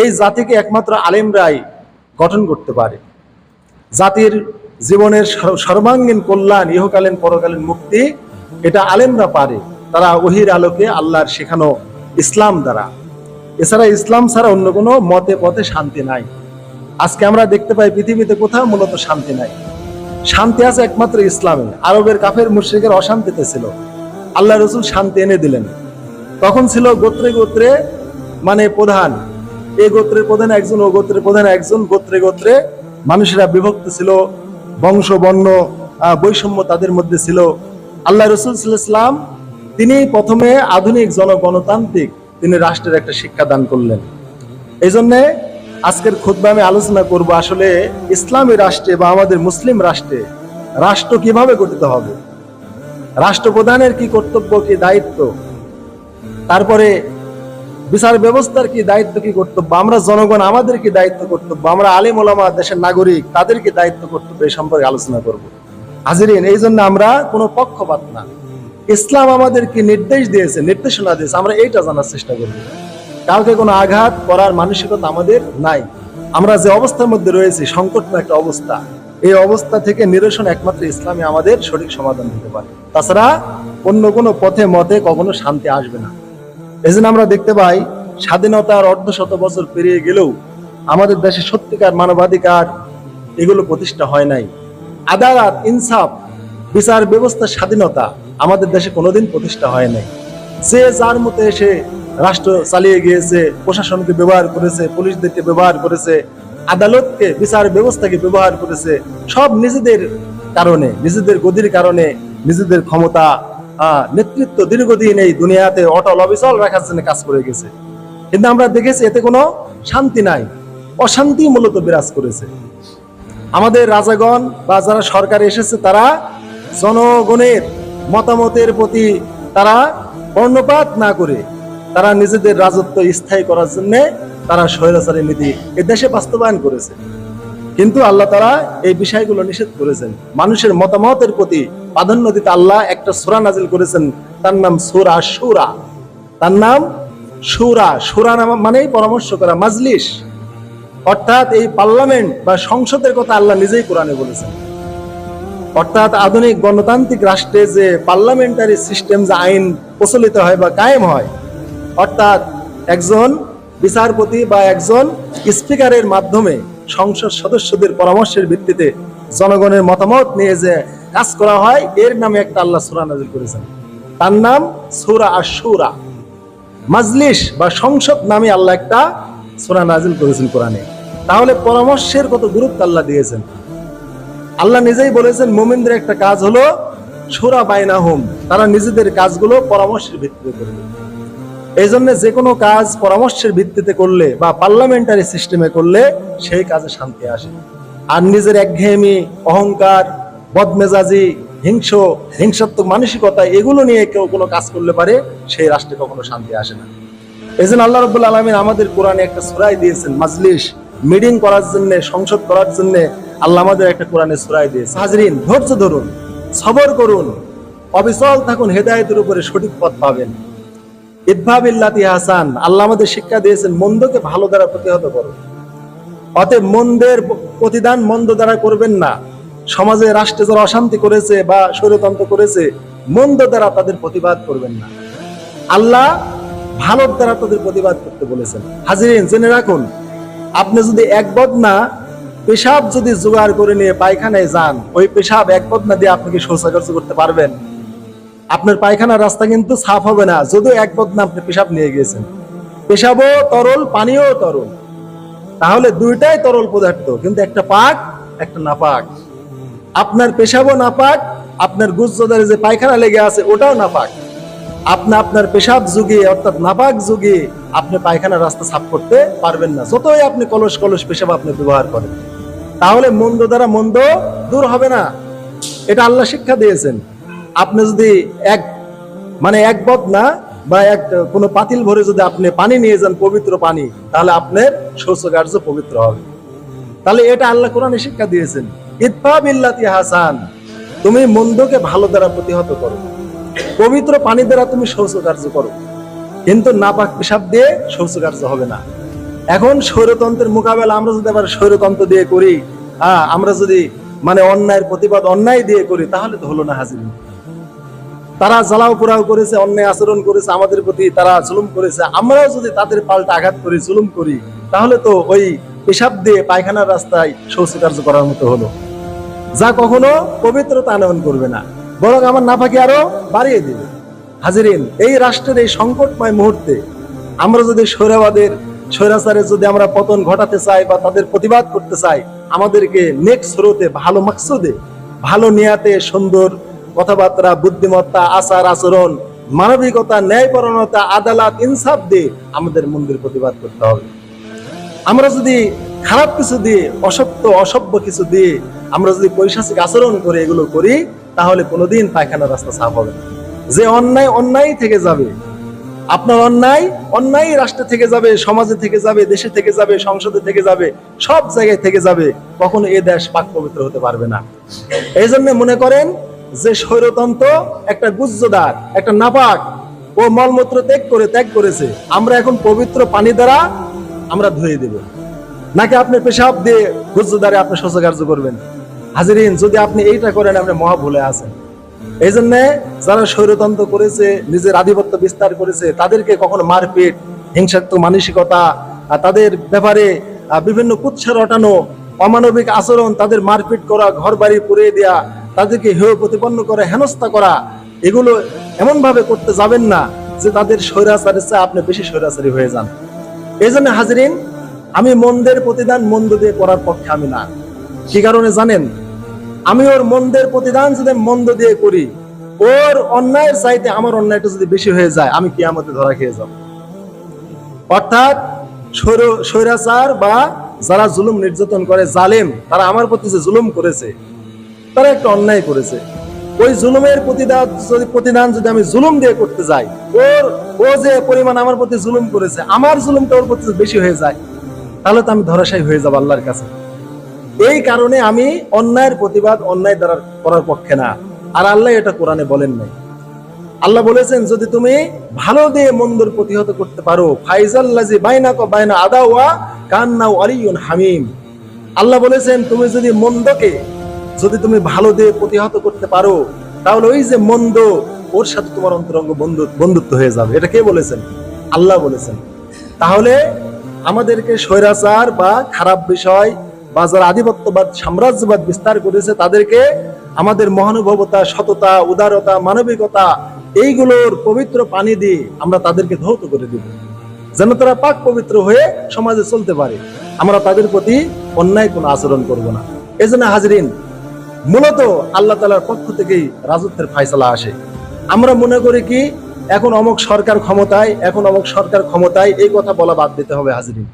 এই জাতিকে একমাত্র আলেমরাই গঠন করতে পারে। জাতির জীবনের সর্বাঙ্গীন কল্যাণ, ইহকালীন, পরকালীন মুক্তি, এটা আলেমরা পারে। তারা ওহির আলোকে আল্লাহর শেখানো ইসলাম দ্বারা। এছাড়া ইসলাম ছাড়া অন্য কোনো মতে পথে শান্তি নাই। আজকে আমরা দেখতে পাই পৃথিবীতে কোথাও মূলত শান্তি নাই। শান্তি আছে একমাত্র ইসলামে। আরবের কাফের মুশ্রিকের অশান্তিতে ছিল। আল্লাহ রসুল শান্তি এনে দিলেন। তখন ছিল গোত্রে গোত্রে মানে প্রধান। এই গোত্রের প্রধান একজন, ও গোত্রের প্রধান একজন, গোত্রে গোত্রে মানুষেরা বিভক্ত ছিল, বংশ, বর্ণ বৈষম্য তাদের মধ্যে ছিল। আল্লাহ রসুল ইসলাম তিনি প্রথমে আধুনিক জনগণতান্ত্রিক তিনি রাষ্ট্রের একটা শিক্ষা দান করলেন। এই জন্যে আজকের খুদ্া আমি আলোচনা করব আসলে ইসলামী রাষ্ট্রে বা আমাদের মুসলিম রাষ্ট্রে রাষ্ট্র কীভাবে গঠিত হবে? রাষ্ট্রপ্রধানের কি কর্তব্য, কি দায়িত্ব? তারপরে বিচার ব্যবস্থার কি দায়িত্ব কি কর্তব্য? আমরা জনগণ আমাদের কি দায়িত্ব কর্তব্য? আমরা আলিম ওলামা দেশের নাগরিক, তাদের কি দায়িত্ব কর্তব্য এই সম্পর্কে আলোচনা করব। হাজিরিন, এই জন্য আমরা কোনো পক্ষপাত না। ইসলাম আমাদেরকে নির্দেশ দিয়েছে, নির্দেশনা দিয়েছে। আমরা এইটা জানার চেষ্টা করব। কাউকে কোনো আঘাত করার মানসিকতা আমাদের নাই। আমরা যে অবস্থার মধ্যে রয়েছি, সংকটময় একটা অবস্থা। এই অবস্থা থেকে নিরসন একমাত্র ইসলামে আমাদের সঠিক সমাধান দিতে পারে। তাছাড়া অন্য কোনো পথে মতে কখনো শান্তি আসবে না। এজন্য আমরা দেখতে পাই স্বাধীনতার অর্ধ শত বছর পেরিয়ে গেলেও আমাদের দেশে সত্যিকার মানবাধিকার এগুলো প্রতিষ্ঠা হয় নাই। আদালত, ইনসাফ, বিচার ব্যবস্থার স্বাধীনতা আমাদের দেশে কোনোদিন প্রতিষ্ঠা হয় নাই। যে যার মতো এসে রাষ্ট্র চালিয়ে গিয়েছে, প্রশাসনকে ব্যবহার করেছে, পুলিশদেরকে ব্যবহার করেছে, আদালতকে, বিচার ব্যবস্থাকে ব্যবহার করেছে, সব নিজেদের কারণে, নিজেদের গদির কারণে, নিজেদের ক্ষমতা নেতৃত্ব দীর্ঘদিন এই দুনিয়াতে অটল অবিচল রাখার জন্য কাজ করে গেছে। কিন্তু আমরা দেখেছি এতে কোনো শান্তি নাই। অশান্তি মূলত বিরাজ করেছে। আমাদের রাজাগণ বা যারা সরকারে এসেছে, তারা জনগণের মতামতের প্রতি তারা কর্ণপাত না করে তারা নিজেদের রাজত্ব স্থায়ী করার জন্য তারা স্বৈরাচারী নীতি এ দেশে বাস্তবায়ন করেছে। কিন্তু আল্লাহ তারা এই বিষয়গুলো নিষেধ করেছেন। মানুষের মতামতের প্রতি প্রাধান্য দিতে আল্লাহ একটা সুরা নাজিল করেছেন, তার নাম সুরা সুরা তার নাম সুরা সুরা নাম মানেই পরামর্শ করা, মাজলিস। অর্থাৎ এই পার্লামেন্ট বা সংসদের কথা আল্লাহ নিজেই কোরআনে বলেছেন। অর্থাৎ আধুনিক গণতান্ত্রিক রাষ্ট্রে যে পার্লামেন্টারি সিস্টেম, যে আইন প্রচলিত হয় বা কায়েম হয়, অর্থাৎ একজন বিচারপতি বা একজন স্পিকারের মাধ্যমে সংসদ সদস্যদের পরামর্শের ভিত্তিতে জনগণের মতামত নিয়ে যে কাজ করা হয়, এর নামে একটা আল্লাহ সুরা নাজিল করেছেন। তার নাম সুরা আর সুরা মাজলিস বা সংসদ নামে আল্লাহ একটা সুরা নাজিল করেছেন কোরআনে। তাহলে পরামর্শের কত গুরুত্ব আল্লাহ দিয়েছেন? আল্লাহ নিজেই বলেছেন, মোমিনদের একটা কাজ হলো সুরা বাইনা হোম তারা নিজেদের কাজগুলো পরামর্শের ভিত্তিতে করবে এই জন্য যে কোনো কাজ পরামর্শের ভিত্তিতে করলে বা পার্লামেন্টারি সিস্টেমে করলে সেই কাজে শান্তি আসে। আর নিজের একঘেয়েমি, অহংকার বদমেজাজি হিংস হিংসাত্মক মানসিকতা এগুলো নিয়ে কেউ কোনো কাজ করলে পারে, সেই রাষ্ট্রে কখনো শান্তি আসে না। এই জন্য আল্লাহ রব্বুল আলমিন আমাদের কোরআনে একটা সুরাই দিয়েছেন, মাজলিস। মিটিং করার জন্য, সংসদ করার জন্য আল্লাহ আমাদের একটা কোরআনে সুরাই দিয়েছে। হাজরিন, ধৈর্য ধরুন, সবর করুন, অবিচল থাকুন, হেদায়েতের উপরে সঠিক পথ পাবেন। ইদভাব ইদভাবিল্লাতি হাসান, আল্লাহ আমাদের শিক্ষা দিয়েছেন, মন্দকে ভালো দ্বারা প্রতিহত করো অতএব মন্দের প্রতিদান মন্দ দ্বারা করবেন না। সমাজে রাষ্ট্রে যারা অশান্তি করেছে বা স্বৈরতন্ত্র করেছে, মন্দ দ্বারা তাদের প্রতিবাদ করবেন না। আল্লাহ ভালোর দ্বারা তাদের প্রতিবাদ করতে বলেছেন। হাজিরিন, জেনে রাখুন, আপনি যদি এক বদনা পেশাব যদি জোগাড় করে নিয়ে পায়খানায় যান, ওই পেশাব এক বদনা দিয়ে আপনি কি শৌচাগার করতে পারবেন। আপনার পায়খানার রাস্তা কিন্তু সাফ হবে না, যদিও এক বদনা আপনি পেশাব নিয়ে গিয়েছেন। পেশাবও তরল, পানিও তরল। তাহলে দুইটাই তরল পদার্থ, কিন্তু একটা পাক, একটা নাপাক। আপনার পেশাবও নাপাক, আপনার গুজদারে যে পায়খানা লেগে আছে ওটাও নাপাক। আপনি আপনার পেশাব যুগে, অর্থাৎ নাপাক যুগে আপনি পায়খানার রাস্তা সাফ করতে পারবেন না। যতই আপনি কলস কলস পেশাব আপনি ব্যবহার করেন, তাহলে মন্দ দ্বারা মন্দ দূর হবে না। এটা আল্লাহ শিক্ষা দিয়েছেন। আপনি যদি এক মানে এক বদ না, বা এক, কোনো পাতিল ভরে যদি আপনি পানি নিয়ে যান পবিত্র পানি, তাহলে আপনার শৌচকার্য পবিত্র হবে। তাহলে এটা আল্লাহ কোরআনে শিক্ষা দিয়েছেন। হাসান, তুমি মন্দকে ভালো দ্বারা প্রতিহত করো। পবিত্র পানি দ্বারা তুমি শৌচকার্য করো। কিন্তু নাপাক পেশাব দিয়ে শৌচকার্য হবে না। এখন স্বৈরতন্ত্রের মোকাবেলা আমরা যদি আবার স্বৈরতন্ত্র দিয়ে করি হ্যাঁ আমরা যদি মানে অন্যায়ের প্রতিবাদ অন্যায় দিয়ে করি, তাহলে তো হলো না হাজির। তারা জ্বালাও পোড়াও করেছে, অন্যায় আচরণ করেছে, আমাদের প্রতি তারা জুলুম করেছে, আমরাও যদি তাদের পাল্টা আঘাত করি, জুলুম করি, তাহলে তো ওই পেশাব দিয়ে পায়খানার রাস্তায় শৌচকার্য করার মতো হলো। যা কখনো পবিত্রতা আনয়ন করবে না, বরং আমার নাফাকে আরও বাড়িয়ে দিবে। হাজিরিন, এই রাষ্ট্রের এই সংকটময় মুহূর্তে আমরা যদি স্বৈরাবাদের স্বৈরাচারের যদি আমরা পতন ঘটাতে চাই বা তাদের প্রতিবাদ করতে চাই, আমাদেরকে নেক্সট স্রোতে, ভালো মাকসুদে, ভালো নিয়াতে সুন্দর কথাবার্তা, বুদ্ধিমত্তা, আচার আচরণ, মানবিকতা ন্যায়পরণতা আদালত, ইনসাফ দিয়ে আমাদের মন্দির প্রতিবাদ করতে হবে। আমরা যদি খারাপ কিছু দিয়ে, অসত্য, অসভ্য কিছু দিয়ে আমরা যদি পৈশাচিক আচরণ করে এগুলো করি, তাহলে কোনোদিন পায়খানা রাস্তা সাফ হবে যে অন্যায় অন্যায় থেকে যাবে, আপনার অন্যায় অন্যায় রাষ্ট্র থেকে যাবে, সমাজে থেকে যাবে, দেশে থেকে যাবে, সংসদে থেকে যাবে, সব জায়গায় থেকে যাবে, কখনো এ দেশ পাক পবিত্র হতে পারবে না। এই জন্য মনে করেন যে স্বৈরতন্ত্র একটা গুজ্জদার, একটা নাপাক, ও মলমূত্র ত্যাগ করে ত্যাগ করেছে। আমরা এখন পবিত্র পানি দ্বারা আমরা ধুয়ে দেব। নাকি আপনি পেশাব দিয়ে গুজ্জদারে আপনি শৌচকার্য করবেন? হাজিরিন, যদি আপনি এইটা করেন, আপনি মহা ভুলে আছেন। এই জন্য যারা স্বৈরতন্ত্র করেছে, নিজের আধিপত্য বিস্তার করেছে, তাদেরকে কখনো মারপিট, হিংসাত্মক মানসিকতা তাদের ব্যাপারে বিভিন্ন কুৎসা রটানো, অমানবিক আচরণ, তাদের মারপিট করা ঘর বাড়ি পুড়িয়ে দেয়া, তাদেরকে হেয় প্রতিপন্ন করা, হেনস্থা করা, এগুলো এমন ভাবে করতে যাবেন না যে তাদের স্বৈরাচারের চেয়ে আপনি বেশি স্বৈরাচারী হয়ে যান। এই জন্য হাজরিন আমি মন্দের প্রতিদান মন্দ দিয়ে করার পক্ষে আমি না। কি কারণে জানেন? আমি ওর মন্দের প্রতিদান যদি মন্দ দিয়ে করি, ওর অন্যায়ের চাইতে আমার অন্যায়টা যদি বেশি হয়ে যায়, আমি কি আমাদের ধরা খেয়ে যাব। অর্থাৎ স্বৈরাচার বা যারা জুলুম নির্যাতন করে, জালেম, তারা আমার প্রতি যে জুলুম করেছে, তারা একটা অন্যায় করেছে। ওই জুলুমের প্রতিদান যদি প্রতিদান যদি আমি জুলুম দিয়ে করতে যাই, ওর, ও যে পরিমাণ আমার প্রতি জুলুম করেছে, আমার জুলুমটা ওর প্রতি বেশি হয়ে যায় তাহলে তো আমি ধরাশায়ী হয়ে যাব আল্লাহর কাছে। এই কারণে আমি অন্যায়ের প্রতিবাদ অন্যায় দ্বারা করার পক্ষে না। আর আল্লাহ এটা কোরআনে বলেন নাই। আল্লাহ বলেছেন, যদি তুমি ভালো দিয়ে মন্দর প্রতিহত করতে পারো হামিম। আল্লাহ বলেছেন, তুমি যদি মন্দকে, যদি তুমি ভালো দিয়ে প্রতিহত করতে পারো, তাহলে ওই যে মন্দ, ওর সাথে তোমার অন্তরঙ্গ বন্ধু, বন্ধুত্ব হয়ে যাবে। এটা কে বলেছেন? আল্লাহ বলেছেন। তাহলে আমাদেরকে স্বৈরাচার বা খারাপ বিষয় বা যারা আধিপত্যবাদ, সাম্রাজ্যবাদ বিস্তার করেছে, তাদেরকে আমাদের মহানুভবতা, সততা, উদারতা, মানবিকতা, এইগুলোর পবিত্র পানি দিয়ে আমরা তাদেরকে ধৌত করে দিব। যেন তারা পাক পবিত্র হয়ে সমাজে চলতে পারে। আমরা তাদের প্রতি অন্যায় কোনো আচরণ করব না। এজন্য হাজরিন, মূলত আল্লাহ তালার পক্ষ থেকেই রাজত্বের ফায়সালা আসে। আমরা মনে করি কি এখন অমুক সরকার ক্ষমতায়, এখন অমুক সরকার ক্ষমতায় এই কথা বলা বাদ দিতে হবে হাজরিন।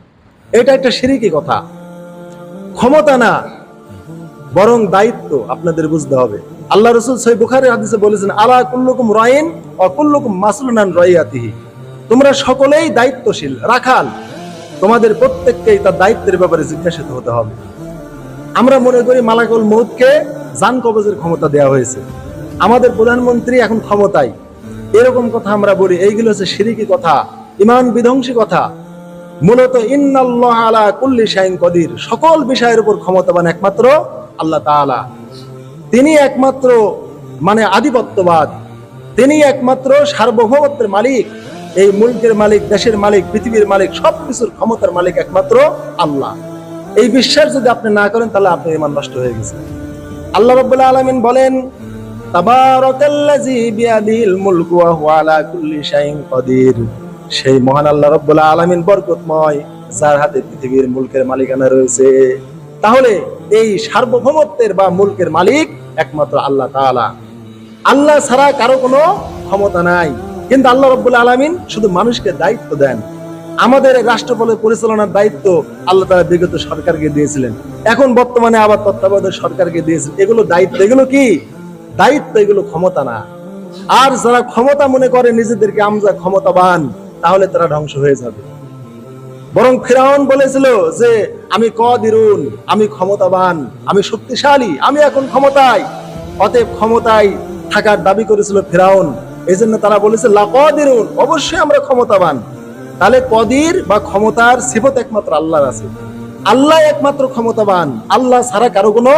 এটা একটা সিরিকি কথা। ক্ষমতা না, বরং দায়িত্ব আপনাদের বুঝতে হবে। আল্লাহ রসুল সৈ বুখারের হাদিসে বলেছেন, আলা কুল্লুকুম রাইন ও কুল্লুকুম মাসলুনান রাইয়াতিহি। তোমরা সকলেই দায়িত্বশীল, রাখাল। তোমাদের প্রত্যেককেই তার দায়িত্বের ব্যাপারে জিজ্ঞাসিত হতে হবে। আমরা মনে করি মালাকুল মৌদকে জান কবজের ক্ষমতা দেওয়া হয়েছে। আমাদের প্রধানমন্ত্রী এখন ক্ষমতায়। এরকম কথা আমরা বলি, এইগুলো হচ্ছে সিরিকি কথা, ইমান বিধ্বংসী কথা। মূলত ইন্নাল্লাহ আলা কুল্লি শাইন কদির, সকল বিষয়ের উপর ক্ষমতাবান একমাত্র আল্লাহ তিনি একমাত্র মানে আধিপত্যবাদ, তিনি একমাত্র সার্বভৌমত্বের মালিক, এই মুলকের মালিক, দেশের মালিক, পৃথিবীর মালিক, সবকিছুর ক্ষমতার মালিক একমাত্র আল্লাহ। এই বিশ্বাস যদি আপনি না করেন, তাহলে আপনি ইমান নষ্ট হয়ে গেছে। আল্লাহ রাব্বুল আলামিন বলেন সেই মহান আল্লাহ বরকতময়, যার হাতে পৃথিবীর মুলকের মালিকানা রয়েছে। তাহলে এই সার্বভৌমত্বের বা মুলকের মালিক একমাত্র আল্লাহ আল্লাহ ছাড়া কারও কোনো ক্ষমতা নাই। কিন্তু আল্লাহ রব্বুল আলামিন শুধু মানুষকে দায়িত্ব দেন। আমাদের রাষ্ট্রপলের পরিচালনার দায়িত্ব আল্লাহ তাআলা বিগত সরকারকে দিয়েছিলেন। এখন বর্তমানে আবার তত্ত্বাবধায়ক সরকারকে দিয়েছেন। এগুলো দায়িত্ব, এগুলো কি? দায়িত্ব এগুলো ক্ষমতা না। আর যারা ক্ষমতা মনে করে নিজেদেরকে আমরা ক্ষমতাবান, তাহলে তারা ধ্বংস হয়ে যাবে। বরং ফেরাউন বলেছিল যে, আমি ক কদিরুন, আমি ক্ষমতাবান, আমি শক্তিশালী, আমি এখন ক্ষমতায়। অতএব ক্ষমতায় থাকার দাবি করেছিল ফেরাউন। এই জন্য তারা বলেছে, লাকদিরুন, অবশ্যই আমরা ক্ষমতাবান। তাহলে কদির বা ক্ষমতার সিফত একমাত্র আল্লাহর আছে। আল্লাহ একমাত্র ক্ষমতাবান। আল্লাহ ছাড়া কারও কোনো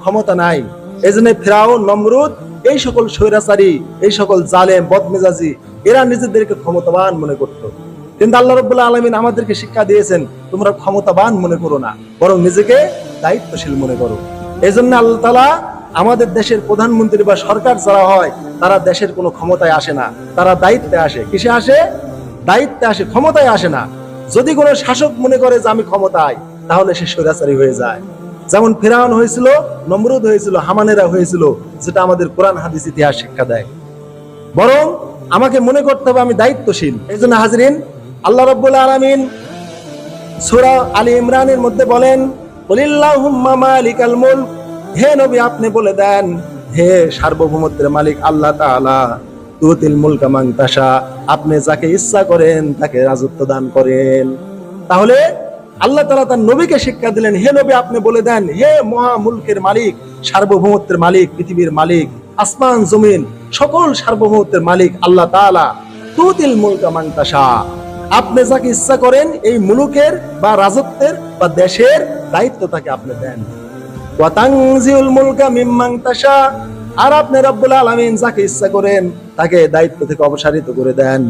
ক্ষমতা নাই। এই জন্য ফেরাউন, নমরুদ, এই সকল স্বৈরাচারী, এই সকল জালেম, বদমেজাজি, এরা নিজেদেরকে ক্ষমতাবান মনে করত। কিন্তু আল্লাহ রব্বুল্লাহ আলমিন আমাদেরকে শিক্ষা দিয়েছেন, তোমরা ক্ষমতাবান মনে করো না, বরং নিজেকে দায়িত্বশীল মনে করো। এই জন্য আল্লাহ তালা আমাদের দেশের প্রধানমন্ত্রী বা সরকার যারা হয়, তারা দেশের কোনো ক্ষমতায় আসে না, তারা দায়িত্বে আসে। কিসে আসে? দায়িত্বে আসে, ক্ষমতায় আসে না। যদি কোনো শাসক মনে করে যে আমি ক্ষমতায়, তাহলে সে স্বৈরাচারী হয়ে যায়। যেমন ফেরাউন হয়েছিল, নমরুদ হয়েছিল, হামানেরা হয়েছিল, যেটা আমাদের কোরআন, হাদিস, ইতিহাস শিক্ষা দেয়। বরং আমাকে মনে করতে হবে আমি দায়িত্বশীল। এই জন্য হাজরিন, আল্লাহ রব্বুল আলমিন সুরা আলী ইমরানের মধ্যে বলেন হে নবী, আপনি বলে দেন, হে সার্বভৌমত্বের মালিক আল্লাহ আপনি যাকে ইচ্ছা করেন, তাকে রাজত্ব দান করেন। তাহলে আল্লাহ তাআলা তার নবীকে শিক্ষা দিলেন, হে নবী, আপনি বলে দেন, হে মহা মুলকের মালিক, সার্বভৌমত্বের মালিক, পৃথিবীর মালিক, আসমান, জমিন, সকল সার্বভৌমত্বের মালিক আল্লাহ তাআলা, তুতিল মুলকা মান আপনি যাকে ইচ্ছা করেন, এই মুলুকের বা রাজত্বের বা দেশের দায়িত্ব তাকে আপনি দেন। ওয়াতাংজিউল মুলকা মিম্মান তাশা। আর আপনি রব্বুল আলামিন যাকে ইচ্ছা করেন, তাকে দায়িত্ব থেকে অপসারিত করে দেন।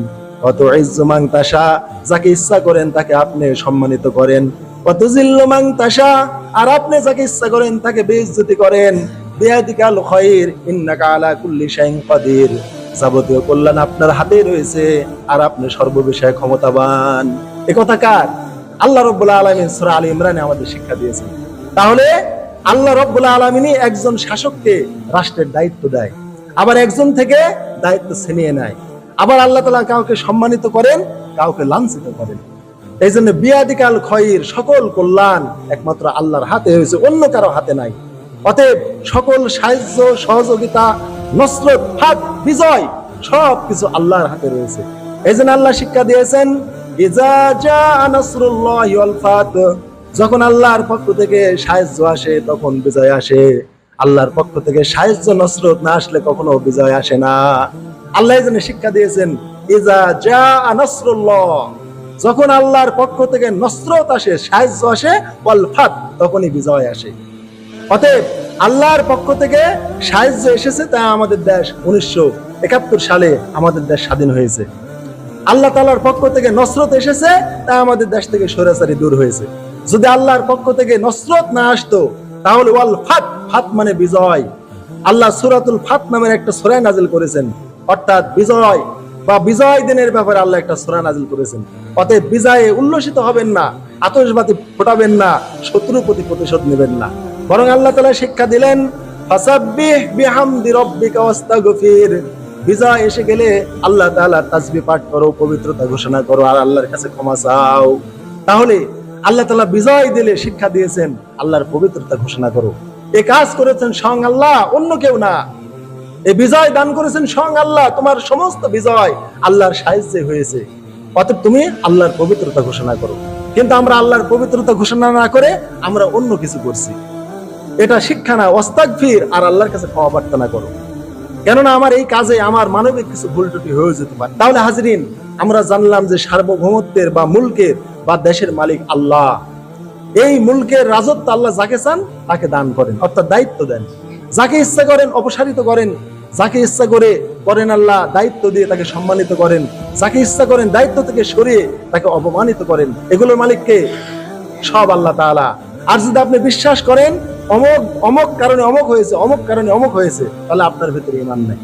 কত ইজ্জুমান তাশা, যাকে ইচ্ছা করেন তাকে আপনি সম্মানিত করেন। কত জিল্লুমান তাশা, আর আপনি যাকে ইচ্ছা করেন তাকে বেইজ্জতি করেন। বিয়াদিকাল খায়র ইন্নাকা আলা কুল্লি শাইইন কাদির। যাবতীয় কল্যাণ আপনার হাতে রয়েছে, আর আপনি সর্ববিষয়ে ক্ষমতাবান। এ কথা কার? আল্লাহ রব্বুল আলমিন সুরা আলী ইমরানে আমাদের শিক্ষা দিয়েছেন। তাহলে আল্লাহ রব্বুল আলমিনই একজন শাসককে রাষ্ট্রের দায়িত্ব দেয়, আবার একজন থেকে দায়িত্ব ছিনিয়ে নেয়। আবার আল্লাহ তালা কাউকে সম্মানিত করেন, কাউকে লাঞ্ছিত করেন। এই জন্য বিয়াদিকাল খয়ের সকল কল্যাণ একমাত্র আল্লাহর হাতে হয়েছে, অন্য কারও হাতে নাই। অতএব সকল সাহায্য, সহযোগিতা, নসরত হাত বিজয়, সব কিছু আল্লাহর হাতে রয়েছে। এই জন্য আল্লাহ শিক্ষা দিয়েছেন যখন আল্লাহর পক্ষ থেকে সাহায্য আসে, তখন বিজয় আসে। আল্লাহর পক্ষ থেকে সাহায্য, নসরত না আসলে কখনো বিজয় আসে না। আল্লাহ এই শিক্ষা দিয়েছেন ইজা জা নাসরুল্লাহ। যখন আল্লাহর পক্ষ থেকে নসরত আসে, সাহায্য আসে, ওয়াল ফাত, তখনই বিজয় আসে। অতএব আল্লাহর পক্ষ থেকে সাহায্য এসেছে তা আমাদের দেশ উনিশশো একাত্তর সালে আমাদের দেশ স্বাধীন হয়েছে। আল্লাহ তালার পক্ষ থেকে নসরত এসেছে তা আমাদের দেশ থেকে সরাসরি দূর হয়েছে। যদি আল্লাহর পক্ষ থেকে নসরত না আসতো তাহলে ওয়াল ফাত ফাত মানে বিজয়। আল্লাহ সুরাতুল ফাত নামের একটা সোরাই নাজিল করেছেন। অর্থাৎ বিজয় বা বিজয় দিনের ব্যাপারে আল্লাহ একটা সোরা নাজিল করেছেন। অতএব বিজয়ে উল্লসিত হবেন না আতশবাতি ফোটাবেন না শত্রুর প্রতি প্রতিশোধ নেবেন না। বরং আল্লাহ তালা শিক্ষা দিলেন বিজয় এসে গেলে আল্লাহ তাআলা তাসবিহ পাঠ করো, পবিত্রতা ঘোষণা করো, আর আল্লাহর কাছে ক্ষমা চাও। তাহলে আল্লাহ তাআলা বিজয় দিলে শিক্ষা দিয়েছেন, আল্লাহর পবিত্রতা ঘোষণা করো। এ কাজ করেছেন স্বয়ং আল্লাহ, অন্য কেউ না। এই বিজয় দান করেছেন স্বয়ং আল্লাহ, তোমার সমস্ত বিজয় আল্লাহর সাহায্যে হয়েছে। অতএব তুমি আল্লাহর পবিত্রতা ঘোষণা করো। কিন্তু আমরা আল্লাহর পবিত্রতা ঘোষণা না করে আমরা অন্য কিছু করছি। এটা শিক্ষা না, অস্তাগফির আর আল্লাহর কাছে ক্ষমা প্রার্থনা করো। কেননা আমার এই কাজে আমার মানবিক কিছু ভুল টুটি হয়ে যেতে পারে। তাহলে হাজরিন, আমরা জানলাম যে সার্বভৌমত্বের বা মুলকের বা দেশের মালিক আল্লাহ। এই মুলকের রাজত্ব আল্লাহ যাকে চান, তাকে দান করেন, অর্থাৎ দায়িত্ব দেন। যাকে ইচ্ছা করেন, অপসারিত করেন। যাকে ইচ্ছা করে করেন আল্লাহ, দায়িত্ব দিয়ে তাকে সম্মানিত করেন। যাকে ইচ্ছা করেন, দায়িত্ব থেকে সরিয়ে তাকে অপমানিত করেন। এগুলোর মালিককে সব আল্লাহ তাআলা। আর যদি আপনি বিশ্বাস করেন, অমক অমক কারণে অমক হয়েছে, অমক কারণে অমক হয়েছে, তাহলে আপনার ভেতরে ইমান নাই।